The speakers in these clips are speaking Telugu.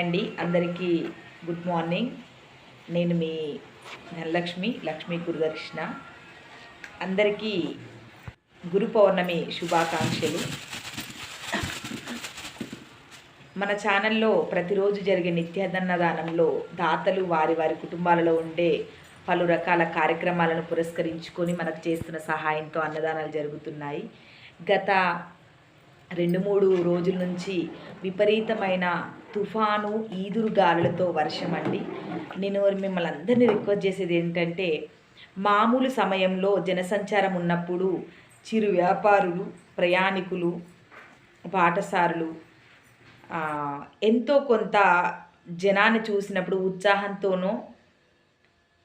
అండి. అందరికీ గుడ్ మార్నింగ్. నేను మీ ధనలక్ష్మి లక్ష్మీ గురుదర్శన. అందరికీ గురు పౌర్ణమి శుభాకాంక్షలు. మన ఛానల్లో ప్రతిరోజు జరిగే నిత్యాన్నదానంలో దాతలు వారి వారి కుటుంబాలలో ఉండే పలు రకాల కార్యక్రమాలను పురస్కరించుకొని మనకు చేస్తున్న సహాయంతో అన్నదానాలు జరుగుతున్నాయి. గత రెండు మూడు రోజుల నుంచి విపరీతమైన తుఫాను ఈదురు గాలులతో వర్షం అండి నేను మిమ్మల్ని అందరినీ రిక్వెస్ట్ చేసేది ఏంటంటే మామూలు సమయంలో జనసంచారం ఉన్నప్పుడు చిరు వ్యాపారులు ప్రయాణికులు పాఠశాలలు ఎంతో కొంత జనాన్ని చూసినప్పుడు ఉత్సాహంతోనో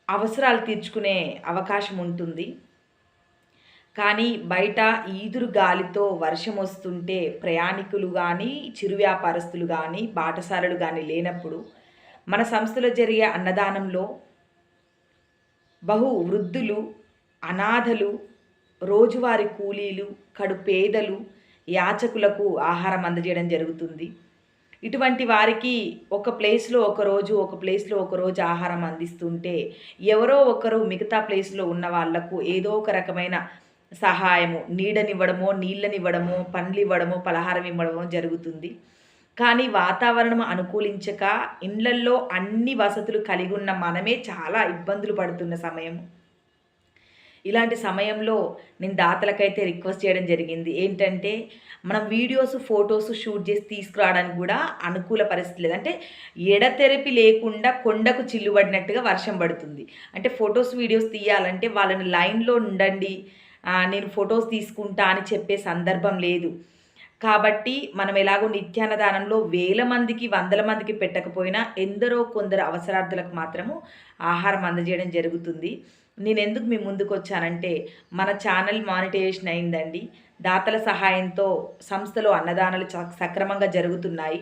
అవసరాలు తీర్చుకునే అవకాశం ఉంటుంది. కానీ బయట ఈదురు గాలితో వర్షం వస్తుంటే ప్రయాణికులు కానీ చిరు వ్యాపారస్తులు కానీ బాటసారులు కానీ లేనప్పుడు మన సంస్థలో జరిగే అన్నదానంలో బహు వృద్ధులు అనాథలు రోజువారి కూలీలు కడు పేదలు యాచకులకు ఆహారం అందజేయడం జరుగుతుంది. ఇటువంటి వారికి ఒక ప్లేస్లో ఒక రోజు ఒక ప్లేస్లో ఒక రోజు ఆహారం అందిస్తుంటే ఎవరో ఒకరు మిగతా ప్లేస్లో ఉన్న వాళ్ళకు ఏదో ఒక రకమైన సహాయము నీడనివ్వడమో నీళ్ళనివ్వడమో పండ్లు ఇవ్వడమో పలహారం ఇవ్వడమో జరుగుతుంది. కానీ వాతావరణం అనుకూలించక ఇండ్లల్లో అన్ని వసతులు కలిగి ఉన్న మనమే చాలా ఇబ్బందులు పడుతున్న సమయం ఇలాంటి సమయంలో నేను దాతలకైతే రిక్వెస్ట్ చేయడం జరిగింది. ఏంటంటే మనం వీడియోస్ ఫొటోస్ షూట్ చేసి తీసుకురావడానికి కూడా అనుకూల పరిస్థితి లేదు. అంటే ఎడతెరపి లేకుండా కొండకు చిల్లుబడినట్టుగా వర్షం పడుతుంది. అంటే ఫొటోస్ వీడియోస్ తీయాలంటే వాళ్ళని లైన్లో ఉండండి. నేను ఫొటోస్ తీసుకుంటా అని చెప్పే సందర్భం లేదు. కాబట్టి మనం ఎలాగో నిత్యాన్నదానంలో వేల మందికి వందల మందికి పెట్టకపోయినా ఎందరో కొందరు అవసరార్థులకు మాత్రము ఆహారం అందజేయడం జరుగుతుంది. నేను ఎందుకు మీ ముందుకు వచ్చానంటే మన ఛానల్ మానిటైజేషన్ అయిందండి. దాతల సహాయంతో సంస్థలో అన్నదానాలు సక్రమంగా జరుగుతున్నాయి.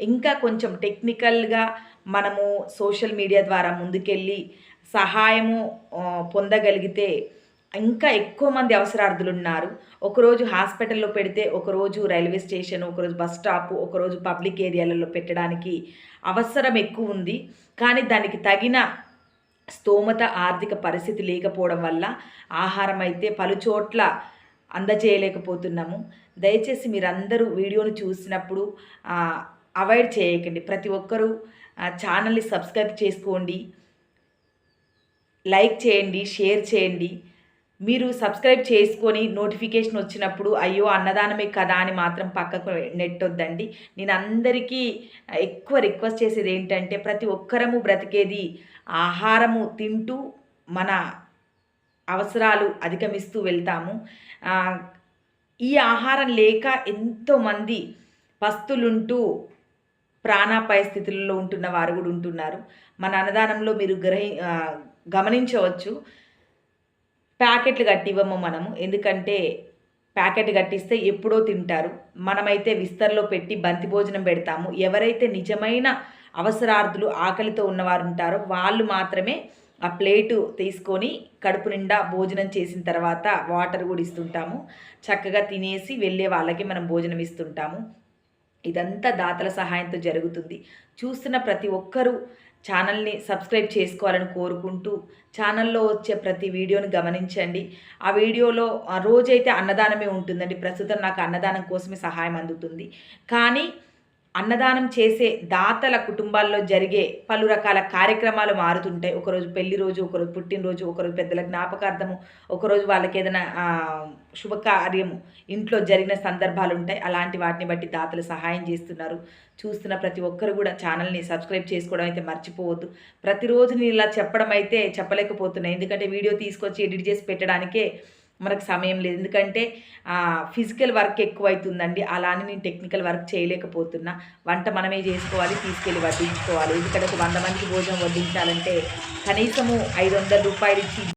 ఇంకా కొంచెం టెక్నికల్గా మనము సోషల్ మీడియా ద్వారా ముందుకెళ్ళి సహాయము పొందగలిగితే ఇంకా ఎక్కువ మంది అవసరార్థులు ఉన్నారు ఒకరోజు హాస్పిటల్లో పెడితే ఒకరోజు రైల్వే స్టేషన్ ఒకరోజు బస్ స్టాప్ ఒకరోజు పబ్లిక్ ఏరియాలలో పెట్టడానికి అవసరం ఎక్కువ ఉంది. కానీ దానికి తగిన స్తోమత ఆర్థిక పరిస్థితి లేకపోవడం వల్ల ఆహారం అయితే పలు చోట్ల అందజేయలేకపోతున్నాము. దయచేసి మీరందరూ వీడియోను చూసినప్పుడు అవాయిడ్ చేయకండి. ప్రతి ఒక్కరూ ఛానల్ని సబ్స్క్రైబ్ చేసుకోండి. లైక్ చేయండి షేర్ చేయండి. మీరు సబ్స్క్రైబ్ చేసుకొని నోటిఫికేషన్ వచ్చినప్పుడు అయ్యో అన్నదానమే కదా అని మాత్రం పక్కకు నెట్టొద్దండి. నేను అందరికీ ఎక్కువ రిక్వెస్ట్ చేసేది ఏంటంటే ప్రతి ఒక్కరము బ్రతికేది ఆహారము తింటూ మన అవసరాలు అధిగమిస్తూ వెళ్తాము. ఈ ఆహారం లేక ఎంతోమంది పస్తులుంటూ ప్రాణాపాయ స్థితుల్లో ఉంటున్న వారు కూడా ఉంటున్నారు. మన అన్నదానంలో మీరు గ్రహి గమనించవచ్చు. ప్యాకెట్లు కట్టివ్వము మనము. ఎందుకంటే ప్యాకెట్ కట్టిస్తే ఎప్పుడో తింటారు. మనమైతే విస్తర్లో పెట్టి బంతి భోజనం పెడతాము. ఎవరైతే నిజమైన అవసరార్థులు ఆకలితో ఉన్నవారు ఉంటారో వాళ్ళు మాత్రమే ఆ ప్లేటు తీసుకొని కడుపు నిండా భోజనం చేసిన తర్వాత వాటర్ కూడా ఇస్తుంటాము. చక్కగా తినేసి వెళ్ళే వాళ్ళకి మనం భోజనం ఇస్తుంటాము. ఇదంతా దాతల సహాయంతో జరుగుతుంది. చూస్తున్న ప్రతి ఒక్కరూ ఛానల్ని సబ్స్క్రైబ్ చేసుకోవాలని కోరుకుంటూ ఛానల్లో వచ్చే ప్రతి వీడియోని గమనించండి. ఆ వీడియోలో రోజైతే అన్నదానమే ఉంటుందండి. ప్రస్తుతం నాకు అన్నదానం కోసమే సహాయం అందుతుంది. కానీ అన్నదానం చేసే దాతల కుటుంబాల్లో జరిగే పలు రకాల కార్యక్రమాలు మారుతుంటాయి. ఒకరోజు పెళ్ళి రోజు ఒకరోజు పుట్టినరోజు ఒకరోజు పెద్దల జ్ఞాపకార్థము ఒకరోజు వాళ్ళకి ఏదైనా శుభకార్యము ఇంట్లో జరిగిన సందర్భాలు ఉంటాయి అలాంటి వాటిని బట్టి దాతలు సహాయం చేస్తున్నారు. చూస్తున్న ప్రతి ఒక్కరు కూడా ఛానల్ని సబ్స్క్రైబ్ చేసుకోవడం అయితే మర్చిపోవద్దు. ప్రతిరోజు నేను ఇలా చెప్పడం అయితే చెప్పలేకపోతున్నాయి ఎందుకంటే వీడియో తీసుకొచ్చి ఎడిట్ చేసి పెట్టడానికే మనకు సమయం లేదు. ఎందుకంటే ఫిజికల్ వర్క్ ఎక్కువ అవుతుందండి అలా అని నేను టెక్నికల్ వర్క్ చేయలేకపోతున్నా. వంట మనమే చేసుకోవాలి తీసుకెళ్ళి వడ్డించుకోవాలి. ఎందుకంటే ఒక వంద మందికి భోజనం వడ్డించాలంటే కనీసము ఐదు వందల రూపాయలు ఇచ్చి